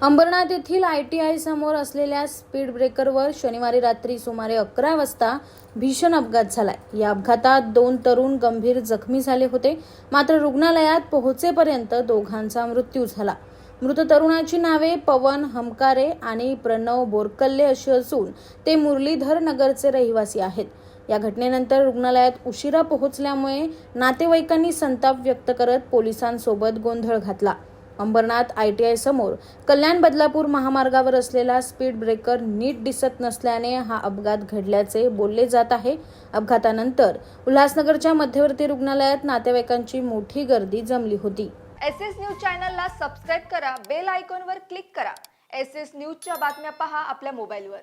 अंबरनाथ येथील I T I समोर असलेल्या स्पीड ब्रेकरवर शनिवारी रात्री सुमारे अकरा वाजता भीषण अपघात झालाय. या अपघातात दोन तरुण गंभीर जखमी झाले होते. मात्र रुग्णालयात पोहोचेपर्यंत दोघांचा मृत्यू झाला. मृत तरुणाची नावे पवन हमकारे आणि प्रणव बोरकल्ले अशी असून ते मुरलीधर नगरचे रहिवासी आहेत. या घटनेनंतर रुग्णालयात उशिरा पोहोचल्यामुळे नातेवाईकांनी संताप व्यक्त करत पोलिसांसोबत गोंधळ घातला. अंबरनाथ आय टी आय समोर. कल्याण बदलापूर महामार्गावर असलेला स्पीड ब्रेकर नीट दिसत नसल्याने हा अपघात घडल्याचे बोलले जात आहे. अपघातानंतर उल्हासनगरच्या मध्यवर्ती रुग्णालयात नातेवाईकांची मोठी गर्दी जमली होती. एस एस न्यूज चॅनलला सबस्क्राईब करा बेल आयकॉनवर क्लिक करा. एस एस न्यूजच्या बातम्या पहा आपल्या मोबाईलवर.